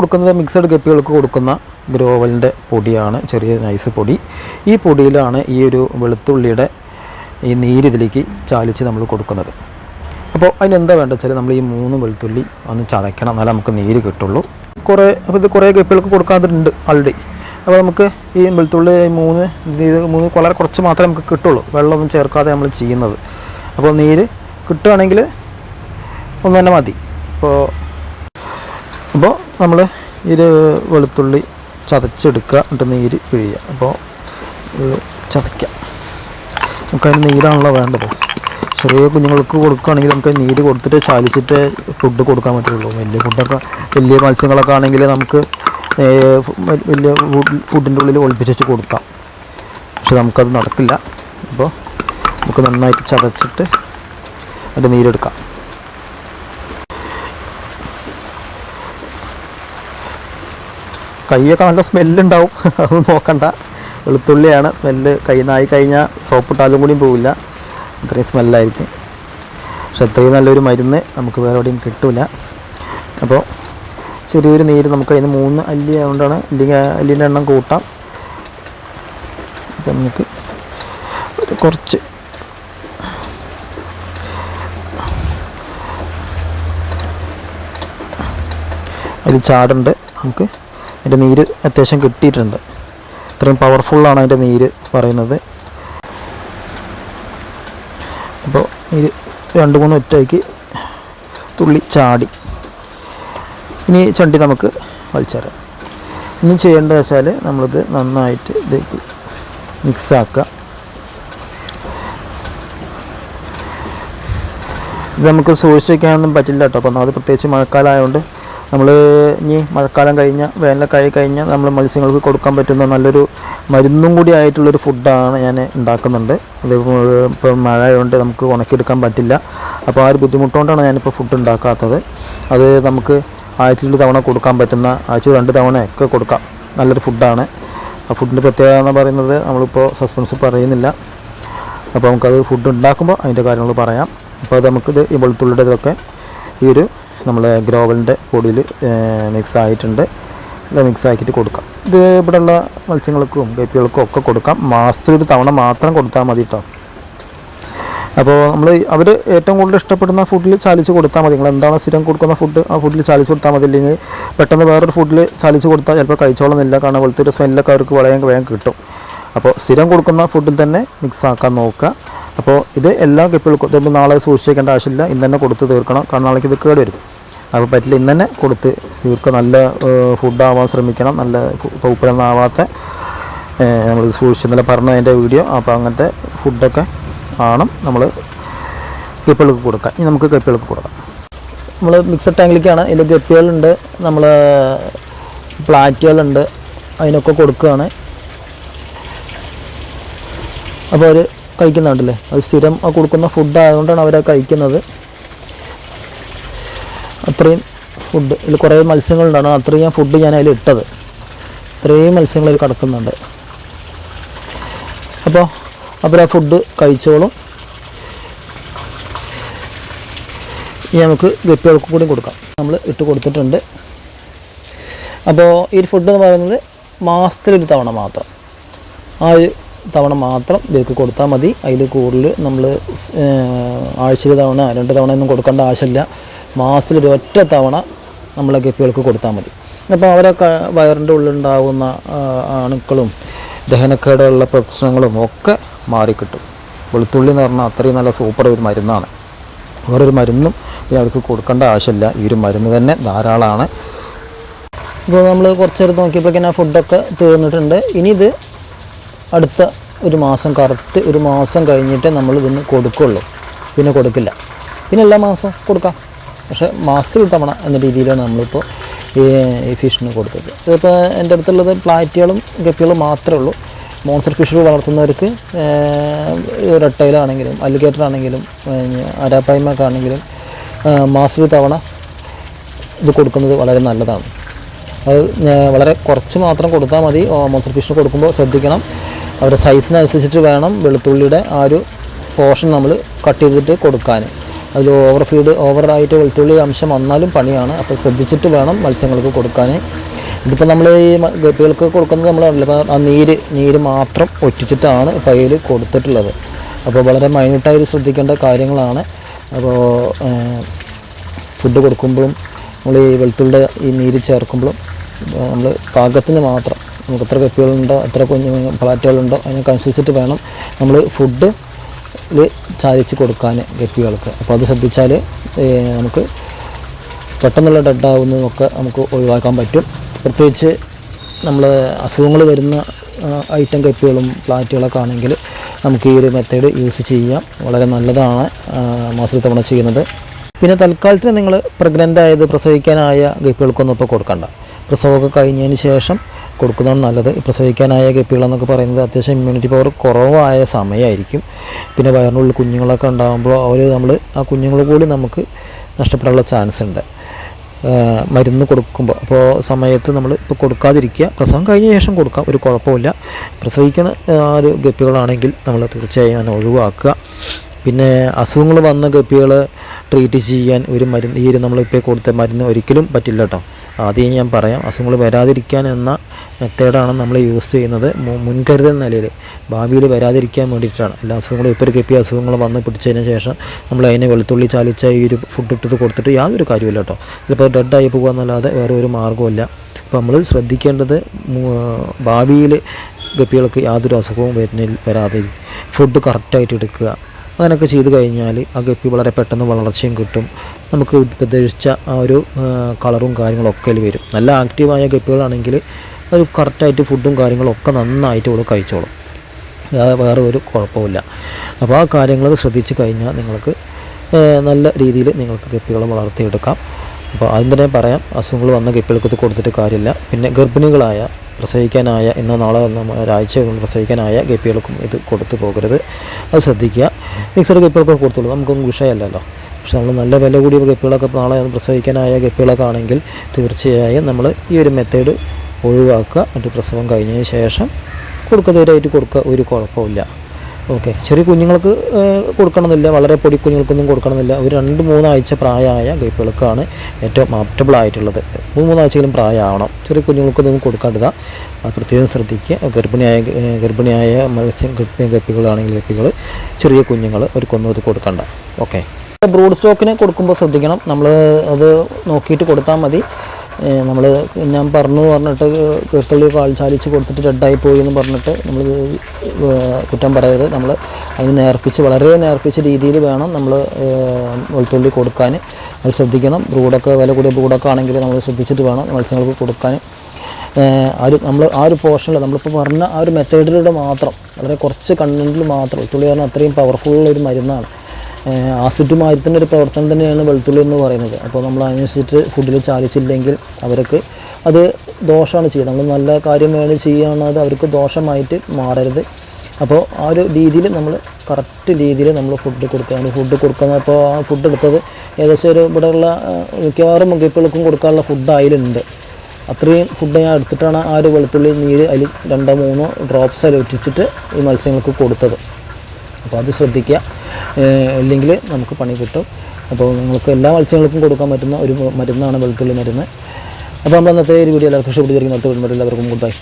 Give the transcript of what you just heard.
കൊടുക്കുന്നത് മിക്സഡ് ഗപ്പികൾക്ക് കൊടുക്കുന്ന ഗ്രോവലിന്റെ പൊടിയാണ് ചെറിയ നൈസ് പൊടി. ഈ പൊടിയിലാണ് ഈ ഒരു വെളുത്തുള്ളിയുടെ ഈ നീര് ഇതിലേക്ക് ചാലിച്ച് നമ്മൾ കൊടുക്കുന്നത്. അപ്പോൾ അതിനെന്താ വേണ്ടത് വെച്ചാൽ നമ്മൾ ഈ മൂന്ന് വെളുത്തുള്ളി ഒന്ന് ചതയ്ക്കണം എന്നാലേ നമുക്ക് നീര് കിട്ടുള്ളൂ. കുറേ അപ്പോൾ ഇത് കുറേ ഗപ്പികൾക്ക് കൊടുക്കാറുണ്ട് ആൾറെഡി അപ്പോൾ നമുക്ക് ഈ വെളുത്തുള്ളി മൂന്ന് മൂന്ന് വളരെ കുറച്ച് മാത്രമേ നമുക്ക് കിട്ടുള്ളൂ. വെള്ളമൊന്നും ചേർക്കാതെ നമ്മൾ ചെയ്യുന്നത്. അപ്പോൾ നീര് കിട്ടുകയാണെങ്കിൽ ഒന്ന് തന്നെ മതി. അപ്പോൾ അപ്പോൾ നമ്മൾ ഒരു വെളുത്തുള്ളി ചതച്ചെടുക്കുക എന്നിട്ട് നീര് പിഴിയുക അപ്പോൾ ചതയ്ക്കുക ചതയ്ക്കാം. നമുക്കതിന് നീരാണല്ലോ വേണ്ടത്. ചെറിയ കുഞ്ഞുങ്ങൾക്ക് കൊടുക്കുകയാണെങ്കിൽ നമുക്ക് നീര് കൊടുത്തിട്ട് ചാലിച്ചിട്ട് ഫുഡ് കൊടുക്കാൻ പറ്റുള്ളൂ. വലിയ ഫുഡൊക്കെ വലിയ മത്സ്യങ്ങളൊക്കെ ആണെങ്കിൽ നമുക്ക് വലിയ ഫുഡിന്റെ ഉള്ളിൽ ഒളിപ്പിച്ച് വെച്ച് കൊടുക്കാം. പക്ഷെ നമുക്കത് നടക്കില്ല. അപ്പോൾ നമുക്ക് നന്നായിട്ട് ചതച്ചിട്ട് അതിന്റെ നീരെടുക്കാം. കൈയൊക്കെ നല്ല സ്മെല്ലുണ്ടാവും. അത് നോക്കണ്ട. വെളുത്തുള്ളിയാണ്. സ്മെല്ല് കൈ നായി കഴിഞ്ഞാൽ സോപ്പിട്ടാലും കൂടിയും പോവില്ല. അത്രയും സ്മെല്ലായിരിക്കും. പക്ഷെ അത്രയും നല്ലൊരു മരുന്ന് നമുക്ക് വേറെ എവിടെയും കിട്ടില്ല അപ്പോൾ ചെറിയൊരു നീര് നമുക്ക് അതിന് മൂന്ന് അല്ലി ആയതുകൊണ്ടാണ് അല്ലെങ്കിൽ അല്ലിന്റെ എണ്ണം കൂട്ടാം. അപ്പം നമുക്ക് കുറച്ച് അതിൽ ചാടുണ്ട് നമുക്ക് അതിന്റെ നീര് അത്യാവശ്യം കിട്ടിയിട്ടുണ്ട്. ഇത്രയും പവർഫുള്ളാണ് അതിന്റെ നീര് പറയുന്നത്. അപ്പോൾ നീര് രണ്ട് മൂന്ന് ഒറ്റയ്ക്ക് തുള്ളി ചാടി. ഇനി ചണ്ടി നമുക്ക് വലിച്ചേരാം ഇനി ചെയ്യേണ്ടത് വെച്ചാൽ നമ്മളിത് നന്നായിട്ട് ഇതേക്ക് മിക്സാക്കുക ഇത് നമുക്ക് സൂക്ഷിച്ച് വയ്ക്കാനൊന്നും പറ്റില്ല കേട്ടോ. അപ്പോൾ അത് പ്രത്യേകിച്ച് മഴക്കാലമായതുകൊണ്ട് നമ്മൾ ഇനി മഴക്കാലം കഴിഞ്ഞ വേനൽ കഴി കഴിഞ്ഞാൽ നമ്മൾ മത്സ്യങ്ങൾക്ക് കൊടുക്കാൻ പറ്റുന്ന നല്ലൊരു മരുന്നും കൂടി ആയിട്ടുള്ളൊരു ഫുഡാണ് ഞാൻ ഉണ്ടാക്കുന്നുണ്ട് അത് ഇപ്പോൾ ആയതുകൊണ്ട് നമുക്ക് ഉണക്കിയെടുക്കാൻ പറ്റില്ല. അപ്പോൾ ആ ഒരു ബുദ്ധിമുട്ടുകൊണ്ടാണ് ഞാനിപ്പോൾ ഫുഡ് ഉണ്ടാക്കാത്തത് അത് നമുക്ക് ആഴ്ചയിൽ തവണ കൊടുക്കാൻ പറ്റുന്ന ആഴ്ചയിൽ രണ്ട് തവണയൊക്കെ കൊടുക്കാം. നല്ലൊരു ഫുഡാണ് ആ ഫുഡിന്റെ പ്രത്യേകത എന്ന് പറയുന്നത് നമ്മളിപ്പോൾ സസ്പെൻസ് പറയുന്നില്ല. അപ്പോൾ നമുക്കത് ഫുഡ് ഉണ്ടാക്കുമ്പോൾ അതിന്റെ കാര്യങ്ങൾ പറയാം. അപ്പോൾ അത് നമുക്കിത് ഈ വെളുത്തുള്ളിയുടെ ഇതൊക്കെ ഈ ഒരു നമ്മളെ ഗ്രോവലിന്റെ പൊടിയിൽ മിക്സ് ആയിട്ടുണ്ട് ഇത് മിക്സ് ആക്കിയിട്ട് കൊടുക്കാം. ഇത് ഇവിടെയുള്ള മത്സ്യങ്ങൾക്കും ഗപ്പികൾക്കും ഒക്കെ കൊടുക്കാം. മാസത്തിൽ ഒരു തവണ മാത്രം കൊടുത്താൽ മതി കേട്ടോ അപ്പോൾ നമ്മൾ അവർ ഏറ്റവും കൂടുതൽ ഇഷ്ടപ്പെടുന്ന ഫുഡിൽ ചാലിച്ച് കൊടുത്താൽ മതി. നിങ്ങൾ എന്താണ് സ്ഥിരം കൊടുക്കുന്ന ഫുഡ് ആ ഫുഡിൽ ചാലിച്ച് കൊടുത്താൽ മതി. ഇല്ലെങ്കിൽ പെട്ടെന്ന് വേറൊരു ഫുഡിൽ ചാലിച്ച് കൊടുത്താൽ ചിലപ്പോൾ കഴിച്ചോളുന്നില്ല. കാരണം വെളുത്ത ഒരു സ്മെല്ലൊക്കെ അവർക്ക് വളരെ വേഗം കിട്ടും. അപ്പോൾ സ്ഥിരം കൊടുക്കുന്ന ഫുഡിൽ തന്നെ മിക്സ് ആക്കാൻ നോക്കുക. അപ്പോൾ ഇത് എല്ലാ കപ്പികൾക്കും നാളെ സൂക്ഷിച്ചേക്കേണ്ട ആവശ്യമില്ല. ഇന്ന് തന്നെ കൊടുത്ത് തീർക്കണം. കാരണം നാളേക്ക് ഇത് കേട് വരും അപ്പോൾ പറ്റില്ല. ഇന്ന് തന്നെ കൊടുത്ത് ഇവർക്ക് നല്ല ഫുഡാവാൻ ശ്രമിക്കണം. നല്ല പൂപ്പലൊന്നാവാത്ത നമ്മൾ സൂക്ഷിച്ച് നല്ല പറഞ്ഞു അതിന്റെ വീഡിയോ. അപ്പോൾ അങ്ങനത്തെ ഫുഡൊക്കെ ആണ് നമ്മൾ കപ്പികൾക്ക് കൊടുക്കുക ഇനി നമുക്ക് കപ്പികൾക്ക് കൊടുക്കാം. നമ്മൾ മിക്സഡ് ടാങ്കിലേക്കാണ് ഇതിൽ ഗപ്പികളുണ്ട് നമ്മൾ പ്ലാറ്റുകളുണ്ട് അതിനൊക്കെ കൊടുക്കുകയാണ് അപ്പോൾ അവർ കഴിക്കുന്നുണ്ടല്ലേ? അത് സ്ഥിരം കൊടുക്കുന്ന ഫുഡ് ആയതുകൊണ്ടാണ് അവരെ കഴിക്കുന്നത്. അത്രയും ഫുഡ് ഇതിൽ കുറേ മത്സ്യങ്ങളുണ്ടാണ് അത്രയും ഫുഡ് ഞാൻ അതിൽ ഇട്ടത്. ഇത്രയും മത്സ്യങ്ങൾ അതിൽ കിടക്കുന്നുണ്ട്. അപ്പോൾ അവർ ആ ഫുഡ് കഴിച്ചോളും. ഇനി നമുക്ക് ഗപ്പികൾക്ക് കൂടി കൊടുക്കാം. നമ്മൾ ഇട്ട് കൊടുത്തിട്ടുണ്ട്. അപ്പോൾ ഈ ഫുഡ് എന്ന് പറയുന്നത് മാസത്തിലൊരു തവണ മാത്രം. ആ ഒരു തവണ മാത്രം ഇവർക്ക് കൊടുത്താൽ മതി. അതിൽ കൂടുതൽ നമ്മൾ ആഴ്ചയിൽ തവണ രണ്ട് തവണ ഒന്നും കൊടുക്കേണ്ട ആവശ്യമില്ല. മാസത്തിലൊരു ഒറ്റ തവണ നമ്മളെ ഗപ്പികൾക്ക് കൊടുത്താൽ മതി. അപ്പോൾ അവരെ വയറിന്റെ ഉള്ളിലുണ്ടാകുന്ന അണുക്കളും ദഹനക്കേടുള്ള പ്രശ്നങ്ങളും ഒക്കെ മാറിക്കിട്ടും. വെളുത്തുള്ളി എന്ന് പറഞ്ഞാൽ അത്രയും നല്ല സൂപ്പർ ഒരു മരുന്നാണ്. വേറൊരു മരുന്നും അവർക്ക് കൊടുക്കേണ്ട ആവശ്യമില്ല. ഈ ഒരു മരുന്ന് തന്നെ ധാരാളമാണ്. ഇപ്പോൾ നമ്മൾ കുറച്ച് നേരം നോക്കിയപ്പോഴേക്കും ആ ഫുഡൊക്കെ തീർന്നിട്ടുണ്ട്. ഇനി ഇത് അടുത്ത ഒരു മാസം കറക്റ്റ് ഒരു മാസം കഴിഞ്ഞിട്ട് നമ്മൾ ഇതിന് കൊടുക്കുള്ളൂ. പിന്നെ കൊടുക്കില്ല. പിന്നെ എല്ലാ മാസം കൊടുക്കാം. പക്ഷേ മാസത്തിൽ തവണ എന്ന രീതിയിലാണ് നമ്മളിപ്പോൾ ഈ ഫിഷിന് കൊടുത്തത്. ഇതിപ്പോൾ എന്റെ അടുത്തുള്ളത് പ്ലാറ്റുകളും ഗപ്പികളും മാത്രമേ ഉള്ളൂ. മോൺസർ ഫിഷുകൾ വളർത്തുന്നവർക്ക് റെട്ടയിലാണെങ്കിലും അലിഗേറ്റർ ആണെങ്കിലും അരാപ്പായ്മൊക്കെ ആണെങ്കിലും മാസത്തിൽ തവണ ഇത് കൊടുക്കുന്നത് വളരെ നല്ലതാണ്. അത് വളരെ കുറച്ച് മാത്രം കൊടുത്താൽ മതി. മോൺസർ ഫിഷിന് കൊടുക്കുമ്പോൾ ശ്രദ്ധിക്കണം. അവരുടെ സൈസിനനുസരിച്ചിട്ട് വേണം വെളുത്തുള്ളിയുടെ ആ ഒരു പോർഷൻ നമ്മൾ കട്ട് ചെയ്തിട്ട് കൊടുക്കാൻ. അതിൽ ഓവർ ഫീഡ് ഓവറായിട്ട് വെളുത്തുള്ളി അംശം വന്നാലും പണിയാണ്. അപ്പോൾ ശ്രദ്ധിച്ചിട്ട് വേണം മത്സ്യങ്ങൾക്ക് കൊടുക്കാൻ ഇതിപ്പോൾ നമ്മൾ ഈ ഗപ്പികൾക്ക് കൊടുക്കുന്നത് നമ്മൾ ആ നീര് നീര് മാത്രം ഒറ്റിച്ചിട്ടാണ് പയ്യിൽ കൊടുത്തിട്ടുള്ളത്. അപ്പോൾ വളരെ മൈന്യൂട്ടായി ശ്രദ്ധിക്കേണ്ട കാര്യങ്ങളാണ്. അപ്പോൾ ഫുഡ് കൊടുക്കുമ്പോഴും നമ്മൾ ഈ വെളുത്തുള്ളിയുടെ ഈ നീര് ചേർക്കുമ്പോഴും നമ്മൾ പാകത്തിന് മാത്രം നമുക്ക് എത്ര കപ്പികളുണ്ടോ എത്ര കുഞ്ഞു പ്ലാറ്റുകളുണ്ടോ അനുസരിച്ചിട്ട് വേണം നമ്മൾ ഫുഡ് ചാലിച്ച് കൊടുക്കാൻ ഗപ്പികൾക്ക് അപ്പോൾ അത് ശ്രദ്ധിച്ചാൽ നമുക്ക് പെട്ടെന്നുള്ള ഡെഡാവുന്നതൊക്കെ നമുക്ക് ഒഴിവാക്കാൻ പറ്റും. പ്രത്യേകിച്ച് നമ്മൾ അസുഖങ്ങൾ വരുന്ന ഐറ്റം കപ്പികളും പ്ലാറ്റുകളൊക്കെ ആണെങ്കിൽ നമുക്ക് ഈ ഒരു മെത്തേഡ് യൂസ് ചെയ്യാം. വളരെ നല്ലതാണ് മാസത്തിൽ തവണ ചെയ്യുന്നത്. പിന്നെ തൽക്കാലത്തിന് നിങ്ങൾ പ്രഗ്നന്റ് ആയത് പ്രസവിക്കാനായ ഗപ്പികൾക്കൊന്നും ഇപ്പോൾ കൊടുക്കണ്ട. പ്രസവമൊക്കെ കഴിഞ്ഞതിന് ശേഷം കൊടുക്കുന്നതാണ് നല്ലത്. പ്രസവിക്കാനായ ഗപ്പികളെന്നൊക്കെ പറയുന്നത് അത്യാവശ്യം ഇമ്മ്യൂണിറ്റി പവർ കുറവായ സമയമായിരിക്കും. പിന്നെ വയറിനുള്ളിൽ കുഞ്ഞുങ്ങളൊക്കെ ഉണ്ടാകുമ്പോൾ അവർ നമ്മൾ ആ കുഞ്ഞുങ്ങൾ കൂടി നമുക്ക് നഷ്ടപ്പെടാനുള്ള ചാൻസ് ഉണ്ട്. മരുന്ന് കൊടുക്കുമ്പോൾ അപ്പോൾ സമയത്ത് നമ്മൾ ഇപ്പോൾ കൊടുക്കാതിരിക്കുക. പ്രസവം കഴിഞ്ഞ ശേഷം കൊടുക്കാം. ഒരു കുഴപ്പമില്ല. പ്രസവിക്കണ ഒരു ഗപ്പികളാണെങ്കിൽ നമ്മൾ തീർച്ചയായും അതിനെ ഒഴിവാക്കുക. പിന്നെ അസുഖങ്ങൾ വന്ന ഗപ്പികൾ ട്രീറ്റ് ചെയ്യാൻ ഒരു മരുന്ന് ഈ ഒരു നമ്മളിപ്പോൾ കൊടുത്ത മരുന്ന് ഒരിക്കലും പറ്റില്ല കേട്ടോ ആദ്യം ഞാൻ പറയാം അസുഖങ്ങൾ വരാതിരിക്കാൻ എന്ന മെത്തേഡാണ് നമ്മൾ യൂസ് ചെയ്യുന്നത് മുൻകരുതൽ നിലയിൽ. ഭാവിയിൽ വരാതിരിക്കാൻ വേണ്ടിയിട്ടാണ്. എല്ലാ അസുഖങ്ങളും ഇപ്പോൾ കെപ്പി അസുഖങ്ങൾ വന്ന് പിടിച്ചതിന് ശേഷം നമ്മൾ അതിനെ വെളുത്തുള്ളി ചാലിച്ച ഈ ഒരു ഫുഡ് ഇട്ടത് കൊടുത്തിട്ട് യാതൊരു കാര്യമില്ല കേട്ടോ. ചിലപ്പോൾ ഡെഡായി പോകുക എന്നല്ലാതെ വേറെ ഒരു മാർഗമില്ല അപ്പോൾ നമ്മൾ ശ്രദ്ധിക്കേണ്ടത് ഭാവിയിൽ ഗപ്പികൾക്ക് യാതൊരു അസുഖവും വരുന്നില്ല വരാതെ ഫുഡ് കറക്റ്റായിട്ട് എടുക്കുക. അങ്ങനെയൊക്കെ ചെയ്ത് കഴിഞ്ഞാൽ ആ ഗപ്പി വളരെ പെട്ടെന്ന് വളർച്ചയും കിട്ടും. നമുക്ക് പ്രതീക്ഷിച്ച ആ ഒരു കളറും കാര്യങ്ങളൊക്കെ അതിൽ വരും. നല്ല ആക്റ്റീവായ ഗപ്പികളാണെങ്കിൽ അത് കറക്റ്റായിട്ട് ഫുഡും കാര്യങ്ങളൊക്കെ നന്നായിട്ട് ഇവിടെ കഴിച്ചോളും. വേറെ ഒരു കുഴപ്പമില്ല അപ്പോൾ ആ കാര്യങ്ങൾ ശ്രദ്ധിച്ചു കഴിഞ്ഞാൽ നിങ്ങൾക്ക് നല്ല രീതിയിൽ നിങ്ങൾക്ക് ഗപ്പികളെ വളർത്തിയെടുക്കാം. അപ്പോൾ ആദ്യം തന്നെ പറയാം അസുഖങ്ങൾ വന്ന ഗപ്പികൾക്ക് കൊടുത്തിട്ട് കാര്യമില്ല. പിന്നെ ഗർഭിണികളായ പ്രസവിക്കാനായ ഇന്നോ നാളെ ഒരാഴ്ച പ്രസവിക്കാനായ ഗപ്പികൾക്കും ഇത് കൊടുത്തു പോകരുത്. അത് ശ്രദ്ധിക്കുക. മിക്സഡ് ഗപ്പികൾക്ക് കൊടുത്തുള്ളൂ. നമുക്കൊന്നും വിഷയമല്ലല്ലോ. പക്ഷെ നമ്മൾ നല്ല വില കൂടിയ ഗപ്പികളൊക്കെ നാളെ പ്രസവിക്കാനായ ഗപ്പികളൊക്കെ ആണെങ്കിൽ തീർച്ചയായും നമ്മൾ ഈ ഒരു മെത്തേഡ് ഒഴിവാക്കുക. എന്നിട്ട് പ്രസവം കഴിഞ്ഞതിന് ശേഷം കൊടുക്കുന്നതിനായിട്ട് കൊടുക്കുക. ഒരു കുഴപ്പമില്ല ഓക്കെ. ചെറിയ കുഞ്ഞുങ്ങൾക്ക് കൊടുക്കണമെന്നില്ല. വളരെ പൊടി കുഞ്ഞുങ്ങൾക്കൊന്നും കൊടുക്കണമെന്നില്ല. ഒരു രണ്ട് മൂന്നാഴ്ച പ്രായമായ ഗൈപ്പുകൾക്കാണ് ഏറ്റവും ആപ്റ്റബിൾ ആയിട്ടുള്ളത് മൂന്ന് മൂന്നാഴ്ചയിലും പ്രായമാവണം. ചെറിയ കുഞ്ഞുങ്ങൾക്കൊന്നും കൊടുക്കേണ്ടത്. പ്രത്യേകം ശ്രദ്ധിക്കുക. ഗർഭിണിയായ ഗർഭിണിയായ മത്സ്യം ഗപ്പി ഗപ്പികളാണെങ്കിൽ ഗപ്പികൾ ചെറിയ കുഞ്ഞുങ്ങൾ അവർക്കൊന്നും ഇത് കൊടുക്കണ്ട. ഓക്കെ. ബ്രൂഡ് സ്റ്റോക്കിന് കൊടുക്കുമ്പോൾ ശ്രദ്ധിക്കണം. നമ്മൾ അത് നോക്കിയിട്ട് കൊടുത്താൽ മതി. നമ്മൾ ഞാൻ പറഞ്ഞു പറഞ്ഞിട്ട് കീർത്തള്ളി കാൽ ചാലിച്ച് കൊടുത്തിട്ട് റെഡായി പോയി എന്ന് പറഞ്ഞിട്ട് നമ്മൾ കുറ്റം പറയരുത്. നമ്മൾ അതിന് നേർപ്പിച്ച് വളരെ നേർപ്പിച്ച രീതിയിൽ വേണം നമ്മൾ വെളുത്തുള്ളി കൊടുക്കാൻ. അത് ശ്രദ്ധിക്കണം. ബ്രൂഡൊക്കെ വില കൂടിയ ബ്രൂഡൊക്കെ ആണെങ്കിൽ നമ്മൾ ശ്രദ്ധിച്ചിട്ട് വേണം മത്സ്യങ്ങൾക്ക് കൊടുക്കാൻ. ആ ഒരു നമ്മൾ ആ ഒരു പോർഷനിൽ നമ്മളിപ്പോൾ പറഞ്ഞ ആ ഒരു മെത്തേഡിലൂടെ മാത്രം വളരെ കുറച്ച് കണ്ടന്റിൽ മാത്രം വെളുത്തുള്ളി പറഞ്ഞാൽ അത്രയും പവർഫുള്ള ഒരു മരുന്നാണ്. ആസിഡ് മാറ്റത്തിന്റെ ഒരു പ്രവർത്തനം തന്നെയാണ് വെളുത്തുള്ളി എന്ന് പറയുന്നത്. അപ്പോൾ നമ്മൾ അതിനനുസരിച്ച് ഫുഡിൽ ചാലിച്ചില്ലെങ്കിൽ അവർക്ക് അത് ദോഷമാണ് ചെയ്യുന്നത് നമ്മൾ നല്ല കാര്യം വേണ്ടി ചെയ്യുകയാണത് അവർക്ക് ദോഷമായിട്ട് മാറരുത്. അപ്പോൾ ആ ഒരു രീതിയിൽ നമ്മൾ കറക്റ്റ് രീതിയിൽ നമ്മൾ ഫുഡ് കൊടുക്കുകയാണ്. ഫുഡ് കൊടുക്കുന്ന അപ്പോൾ ആ ഫുഡ് എടുത്തത് ഏകദേശം ഒരു ഇവിടെയുള്ള മിക്കവാറും മുഖപ്പുകൾക്കും കൊടുക്കാനുള്ള ഫുഡ് അതിലുണ്ട് അത്രയും ഫുഡ് ഞാൻ എടുത്തിട്ടാണ് ആ ഒരു വെളുത്തുള്ളി നീര് അതിൽ രണ്ടോ മൂന്നോ ഡ്രോപ്സ് അതിൽ ഒറ്റിച്ചിട്ട് ഈ മത്സ്യങ്ങൾക്ക് കൊടുത്തത്. അപ്പോൾ അത് ശ്രദ്ധിക്കുക. ഇല്ലെങ്കിൽ നമുക്ക് പണി കിട്ടും. അപ്പോൾ നിങ്ങൾക്ക് എല്ലാ മത്സ്യങ്ങൾക്കും കൊടുക്കാൻ പറ്റുന്ന ഒരു മരുന്നാണ് വെളുത്തുള്ളി മരുന്ന്. അപ്പോൾ നമ്മൾ അന്നത്തെ ഒരു വീഡിയോ എല്ലാവർക്കും ഇഷ്ടപ്പെട്ടിരിക്കുന്ന. അടുത്ത വീഡിയോ എല്ലാവർക്കും ഗുഡ് ബൈ.